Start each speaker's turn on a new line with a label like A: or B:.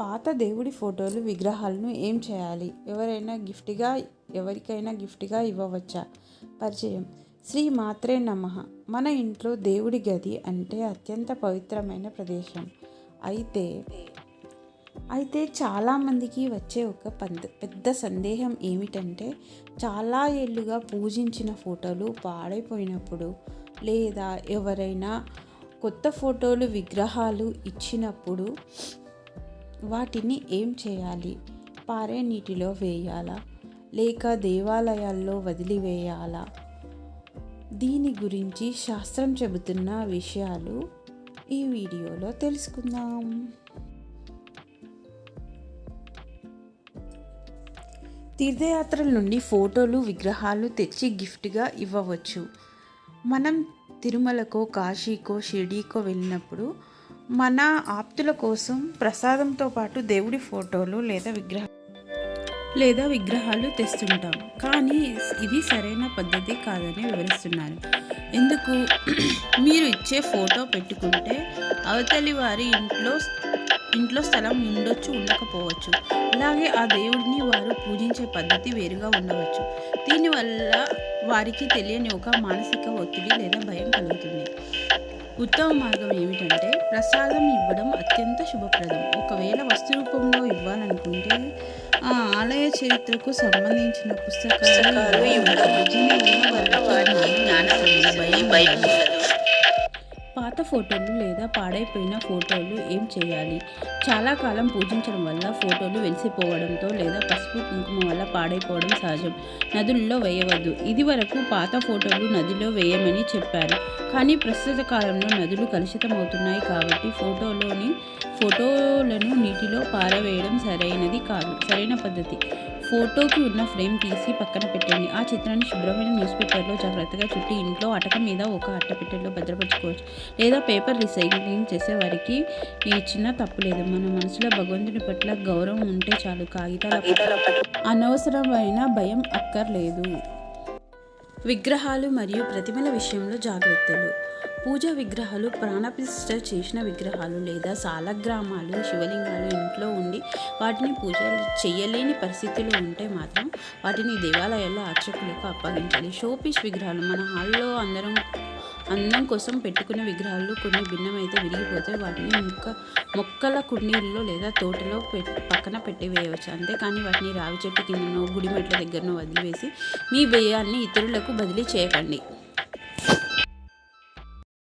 A: పాత దేవుడి ఫోటోలు విగ్రహాలను ఏం చేయాలి? ఎవరైనా గిఫ్ట్గా ఎవరికైనా గిఫ్ట్గా ఇవ్వవచ్చా? పరిచయం. శ్రీ మాత్రే నమః. మన ఇంట్లో దేవుడి గది అంటే అత్యంత పవిత్రమైన ప్రదేశం. అయితే అయితే చాలామందికి వచ్చే ఒక పంద పెద్ద సందేహం ఏమిటంటే చాలా ఏళ్ళుగా పూజించిన ఫోటోలు పాడైపోయినప్పుడు లేదా ఎవరైనా కొత్త ఫోటోలు విగ్రహాలు ఇచ్చినప్పుడు వాటిని ఏం చేయాలి? పారే నీటిలో వేయాలా? లేక దేవాలయాల్లో వదిలివేయాలా? దీని గురించి శాస్త్రం చెబుతున్న విషయాలు ఈ వీడియోలో తెలుసుకుందాం. తీర్థయాత్రల నుండి ఫోటోలు విగ్రహాలు తెచ్చి గిఫ్ట్గా ఇవ్వవచ్చు. మనం తిరుమలకో కాశీకో షిర్డీకో వెళ్ళినప్పుడు మన ఆప్తుల కోసం ప్రసాదంతో పాటు దేవుడి ఫోటోలు లేదా విగ్రహ లేదా విగ్రహాలు తెస్తుంటాం. కానీ ఇది సరైన పద్ధతి కాదని వివరిస్తున్నారు. ఎందుకు? మీరు ఇచ్చే ఫోటో పెట్టుకుంటే అవతలి వారి ఇంట్లో ఇంట్లో స్థలం ఉండొచ్చు ఉండకపోవచ్చు. అలాగే ఆ దేవుడిని వారు పూజించే పద్ధతి వేరుగా ఉండవచ్చు. దీనివల్ల వారికి తెలియని ఒక మానసిక ఒత్తిడి లేదా భయం కలుగుతుంది. ఉత్తమ మార్గం ఏమిటంటే ప్రసాదం ఇవ్వడం అత్యంత శుభప్రదం ఒకవేళ వస్తు రూపంలో ఇవ్వాలనుకుంటే ఆ ఆలయ చరిత్రకు సంబంధించిన పుస్తకాలు భయం. పాత ఫోటోలు లేదా పాడైపోయిన ఫోటోలు ఏం చేయాలి? చాలా కాలం పూజించడం వల్ల ఫోటోలు వెలిసిపోవడంతో లేదా పసుపు కుంకుమ వల్ల పాడైపోవడం సహజం. నదుల్లో వేయవద్దు. ఇది వరకు పాత ఫోటోలు నదిలో వేయమని చెప్పారు. కానీ ప్రస్తుత కాలంలో నదులు కలుషితమవుతున్నాయి కాబట్టి ఫోటోలోని ఫోటోలను నీటిలో పారవేయడం సరైనది కాదు. సరైన పద్ధతి. ఫోటోకి ఉన్న ఫ్రేమ్ తీసి పక్కన పెట్టండి. ఆ చిత్రాన్ని శుభ్రమైన న్యూస్ పేపర్లో జాగ్రత్తగా చుట్టి ఇంట్లో అటక మీద ఒక అట్టపెట్టెలో భద్రపరచుకోవచ్చు. లేదా పేపర్ రీసైక్లింగ్ చేసే వారికి ఈ చిన్న తప్పు లేదు. మన మనసులో భగవంతుని పట్ల గౌరవం ఉంటే చాలు. కాగితాల అనవసరమైన భయం అక్కర్లేదు. విగ్రహాలు మరియు ప్రతిమల విషయంలో జాగ్రత్తలు. పూజా విగ్రహాలు ప్రాణప్రతిష్ఠ చేసిన విగ్రహాలు లేదా సాలగ్రామాలు శివలింగాలు ఇంట్లో ఉండి వాటిని పూజలు చేయలేని పరిస్థితులు ఉంటే మాత్రం వాటిని దేవాలయాల్లో అర్చకులకు అప్పగించాలి. షోపీస్ విగ్రహాలు మన హాల్లో అందరం అందం కోసం పెట్టుకున్న విగ్రహాలు కొన్ని భిన్నమైతే విరిగిపోతే వాటిని మొక్క మొక్కల కుండీల్లో లేదా తోటలో పక్కన పెట్టి వేయవచ్చు. అంతేకాని వాటిని రావి చెట్టు కిందనో గుడిమెట్ల దగ్గరనో వదిలివేసి మీ వ్యయాన్ని ఇతరులకు బదిలీ చేయకండి.